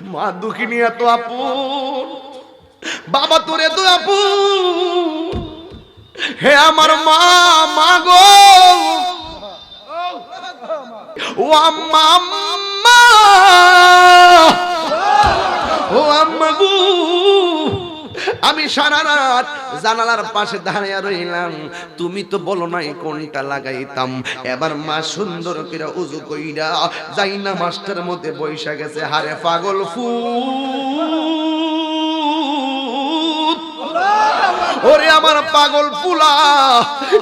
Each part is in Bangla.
মা দুঃখিনী এত আপন। বাবা তোর এত আপন। হে আমার মা মা গো। ও আম্মা আম্মা। সারা রাত জানালার পাশে দাঁড়িয়ে রইলাম। তুমি তো বলো নাই কোনটা লাগাইতাম। এবার মা সুন্দর করে উজু কইরা যাই না মাস্টার মধ্যে বৈশা গেছে। হারে পাগল ফুট আমার পাগল পুলা।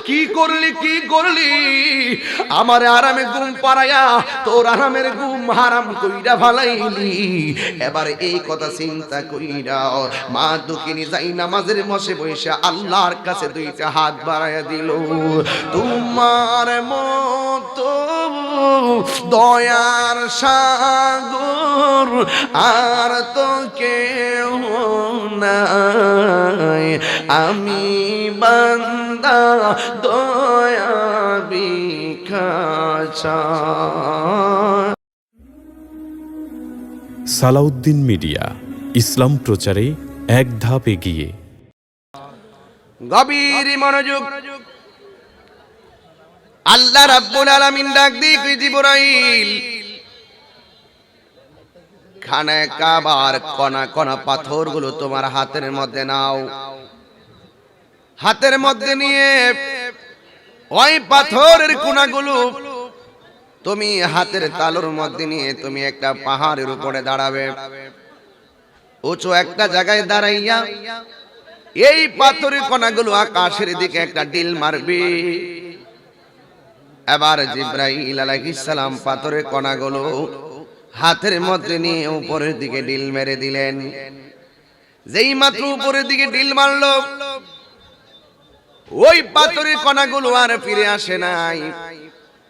কি করলি কি করলি? আমার আরামে ঘুম পাড়ায়া তোর আরামের ঘুম হারাম কইরা ভালাইলি এবার এই কথা চিন্তা কইরা মা দুকিনি যাই নামাজের মশে বসে আল্লাহর কাছে দুইটা হাত বাড়াইয়া দিল। তোমার মতো দয়ার সাগর আর তো কেউ নাই। আমি বান্দা দয়া বিখাচা সালাউদ্দিন মিডিয়া ইসলাম প্রচারে এক ধাপ এগিয়ে। গভীর মনোযোগ। আল্লাহ রাব্বুল আলামিন ডাক দিয়ে কই জিবরাইল? খানে কাবার কণা কণা পাথরগুলো তোমার হাতের মধ্যে নাও। হাতের মধ্যে নিয়ে ওই পাথরের কোনাগুলো, তুমি হাতের তালুর মধ্যে নিয়ে তুমি একটা পাহাড়ের উপরে দাঁড়াবে। উঁচু একটা জায়গায় দাঁড়াইয়া এই পাথরের কণাগুলো আকাশের দিকে একটা ডিল মারবে। এবার জিব্রাইল সালাম পাথরের কণাগুলো হাতের মধ্যে নিয়ে উপরের দিকে ডিল মেরে দিলেন। যেই মাত্র উপরের দিকে ডিল মারলো ওই পাথরের কণাগুলো আর ফিরে আসে নাই।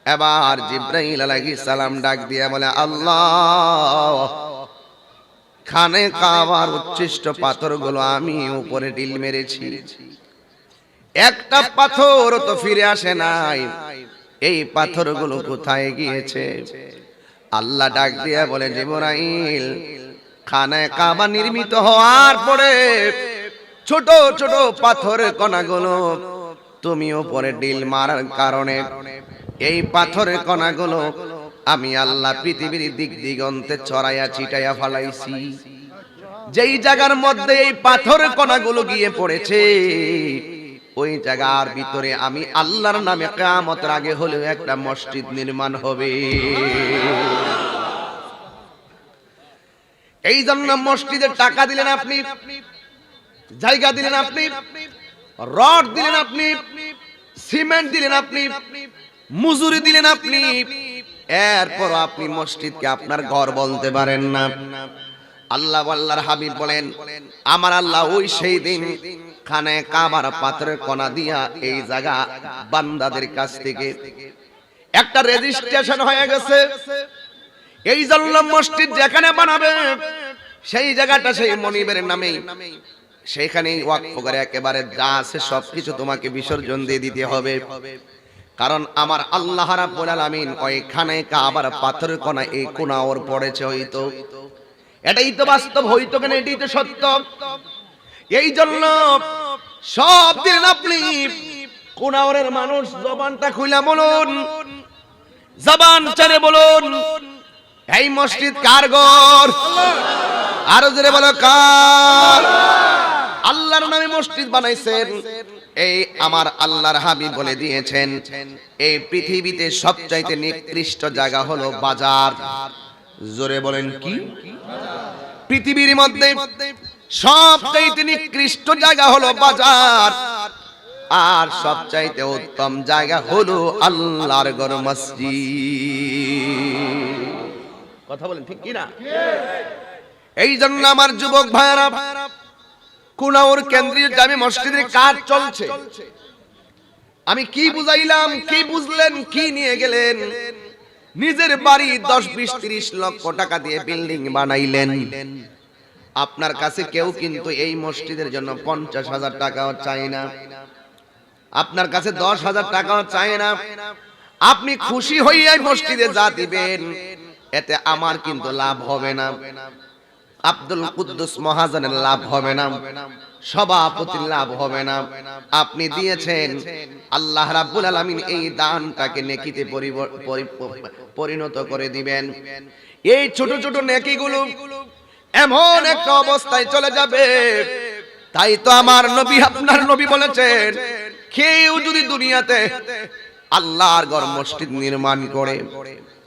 এবার জিব্রাইল আলাইহিস সালাম ডাক দিয়ে বলে, আল্লাহ, খানে কাবার উচ্ছিষ্ট পাথরগুলো আমি উপরে ডিল মেরেছি। একটা পাথর তো ফিরে আসে নাই। এই পাথরগুলো কোথায় গিয়েছে? আল্লাহ ডাক দিয়া বলে, জিবরাইল খানায় কাবা নির্মিত হওয়ার পরে ছোট ছোট পাথরের কণাগুলো তুমি উপরে ডিল মারার কারণে এই পাথরের কণাগুলো আমি আল্লাহ পৃথিবীর দিক দিগন্তে ছড়াইয়া ছিটাইয়া ফালাইছি। যেই জায়গার মধ্যে এই পাথরের কণাগুলো গিয়ে পড়েছে, ওই জায়গার ভিতরে আমি আল্লাহর নামে কেয়ামতের আগে হলেও একটা মসজিদ নির্মাণ হবে। এই জন্য মসজিদের টাকা দিলেন আপনি? জায়গা দিলেন আপনি, রড দিলেন আপনি, সিমেন্ট দিলেন আপনি, মজুরি দিলেন আপনি। এরপর আপনি মসজিদকে আপনার ঘর বলতে পারেন না। আল্লাহ আল্লাহর হাবিব বলেন, আমার আল্লাহ ওই সেই দিন খানে কাবার পাত্রের কণা দিয়া এই জায়গা বান্দাদের কাছ থেকে একটা রেজিস্ট্রেশন হয়ে গেছে। এই জন্য মসজিদ যেখানে বানাবে, সেই জায়গাটা সেই মনিবের নামে সেইখানে ওয়াকফ করে একেবারে যা আছে সবকিছু তোমাকে বিসর্জন দিয়ে দিতে হবে। কারণ আমার আল্লাহ রাব্বুল আলামিন ওইখানে কাবার পাথর কোনা এই কোনা ওর পড়েছে হইতো এটাই তো বাস্তব হইতো কেন এটাই তো সত্য। এই জন্য সব দিন আপনি কোনাওরের মানুষ জবানটা খুলে বলুন, জবান চারে বলুন, এই মসজিদ কার ঘর? আরও জোরে বলো, কার? আল্লাহর নামে মসজিদ বানাইছেন। এই আমার আল্লাহর হাবিব বলে দিয়েছেন, এই পৃথিবীতে সবচাইতে নিকৃষ্ট জায়গা হলো বাজার। জোরে বলেন কি? পৃথিবীর মধ্যে সবচাইতে নিকৃষ্ট জায়গা হলো বাজার। আর সবচাইতে উত্তম জায়গা হলো আল্লাহর ঘর মসজিদ। কথা বলেন, ঠিক কি না? এই জন্য আমার যুবক ভাইরা কুনাউর কেন্দ্রীয় জামি মসজিদের কাজ চলছে। আমি কি বুঝাইলাম কি বুঝলেন কি নিয়ে গেলেন? নিজের বাড়ি দশ বিশ ত্রিশ লক্ষ টাকা দিয়ে বিল্ডিং বানাইলেন। আপনার কাছে কেউ কিন্তু এই মসজিদের জন্য পঞ্চাশ হাজার টাকাও চায় না। আপনার কাছে দশ হাজার টাকাও চায় না। আপনি খুশি হইয়াই মসজিদে যা দিবেন। এতে আমার কিন্তু লাভ হবে না। আব্দুল কুদ্দুস মহাজনের লাভ হবে না। সভাপতির লাভ হবে না। আপনি দিয়েছেন। আল্লাহ রাব্বুল আলামিন এই দানটাকে নেকিতে পরিণত করে দিবেন। এই ছোট ছোট নেকিগুলো এমন একটা অবস্থায় চলে যাবে। তাই তো আমার নবী, আপনার নবী বলেছেন, কেউ যদি দুনিয়াতে আল্লাহর ঘর মসজিদ নির্মাণ করে।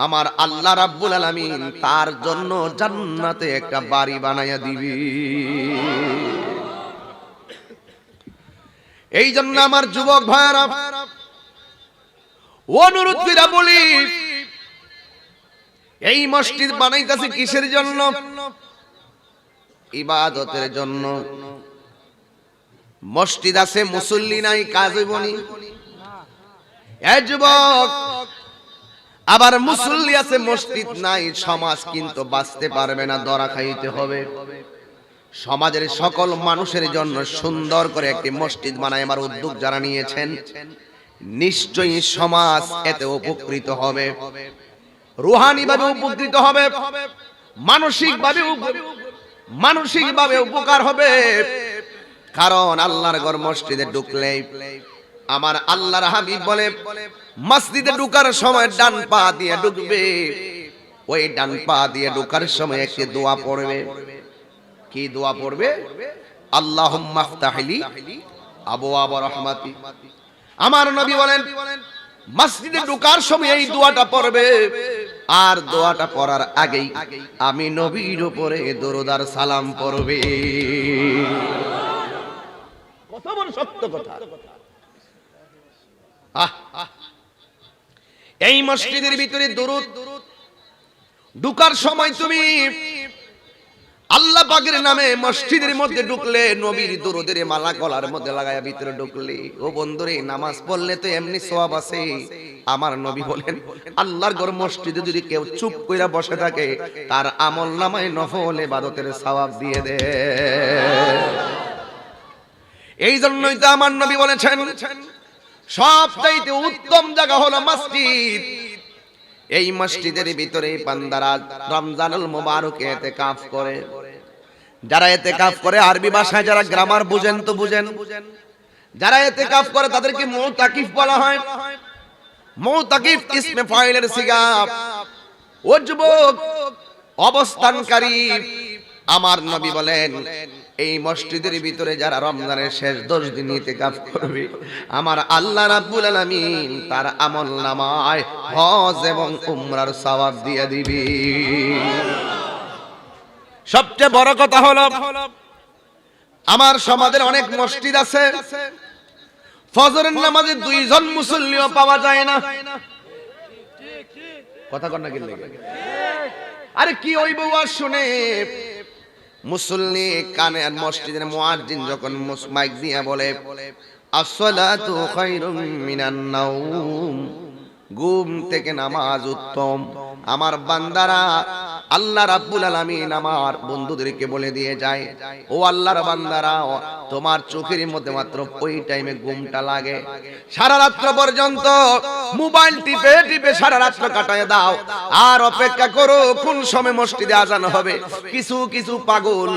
আমার আল্লাহ রাব্বুল আলামিন তার জন্য জান্নাতে একটা বাড়ি বানাইয়া দিবি। এই জন্য আমার যুবক ভাইরা অনুরোধ কইরা বলি, এই মসজিদ বানাইতেছে কিসের জন্য? ইবাদতের জন্য। মসজিদ আছে মুসল্লি নাই, কাজ এ আবার মুসল্লি আছে, মসজিদ নাই, সমাজ কিন্তু বাঁচতে পারবে না, দরা খাইতে হবে। সমাজের সকল মানুষের জন্য সুন্দর করে একটি মসজিদ বানায়, আমার উদ্যোগ যারা নিয়েছেন, নিশ্চয়ই সমাজ এতে উপকৃত হবে। রুহানি ভাবে উপকৃত হবে মানসিক ভাবে মানসিক ভাবে উপকার হবে। কারণ আল্লাহর ঘর মসজিদে ঢুকলে আমার আল্লাহর হাবিব বলে, মসজিদে ঢুকার সময় ডান পা দিয়ে ঢুকবে। ওই ডান পা দিয়ে ঢুকার সময় একটি দোয়া পড়বে। কি দোয়া পড়বে? আল্লাহ মাফতাহলি আবু আবু রহমাতি। আমার নবী বলেন, মসজিদে ঢোকার সময় এই দোয়াটা পড়বে। আর দোয়াটা পড়ার আগেই আমি নবীর উপরে দরুদার সালাম পড়বে। কত বড় সত্য কথা। এই মসজিদের ভিতরে দরুদ। ঢুকার সময় তুমি আল্লাহ পাকের নামে মসজিদের মধ্যে ঢুকলে নবীর দরুদের মালা গলার মধ্যে লাগায়া ভিতরে ঢুকলে। ও বন্ধুরে নামাজ পড়লে তো এমনি সওয়াব আছে। আমার নবী বলেন আল্লাহর ঘর মসজিদে যদি কেউ চুপ কইরা বসে থাকে তার আমল নামায় নফল ইবাদতের সওয়াব দিয়ে দে। এই জন্যই তো আমার নবী বলেছেন সবচাইতে উত্তম জায়গা হলো মসজিদ। এই মসজিদের ভিতরে বান্দারা রমজানুল মুবারকে এতে কাফ করে। যারা এতে কাফ করে আরবি ভাষায় যারা গ্রামার বুঝেন তো বুঝেন। যারা এতে কাফ করে তাদেরকে মৌতাকিফ বলা হয়। মৌতাকিফ ইসমে ফাইলের সিগাব ও যুবক, অবস্থানকারী, আমার নবী বলেন এই মসজিদের ভিতরে যারা রমজানের শেষ দশ দিন ইতিকাফ করবে, আমার আল্লাহ রাব্বুল আলামিন তার আমল নামায় হজ এবং উমরার সওয়াব দিয়ে দিবি। সবচেয়ে বড় কথা হলো, আমার সমাজের অনেক মসজিদ আছে, ফজরের নামাজে দুইজন মুসল্লিও পাওয়া যায় না। কথা না কিনলে আরে কি ওই বউ আর শুনে মুসল্লি কানে মসজিদের মুয়াজ্জিন যখন মাইক দিয়া বলে, আসসালাতু খায়রুম মিনান নাওম। ঘুম থেকে নামাজ উত্তম। আমার বান্দারা আল্লাহ রাব্বুল আলামিন আমার বন্ধুদেরকে বলে দিয়ে যায়, ও আল্লাহর বান্দারা, তোমার চোখের মধ্যে মাত্র ওই টাইমে ঘুমটা লাগে। সারা রাত্র পর্যন্ত মোবাইল টিপে টিপে সারা রাত্র কাটায় দাও। আর অপেক্ষা করো কোন সময় মসজিদে আজান হবে। কিছু কিছু পাগল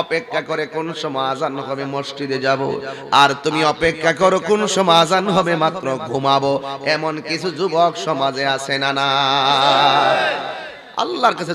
অপেক্ষা করে কোন সময় আজান হবে মসজিদে যাব। আর তুমি অপেক্ষা করো কোন সময় আজান হবে মাত্র ঘুমাবো। এমন কিছু যুবক সমাজে আছে না না। আল্লাহর কাছে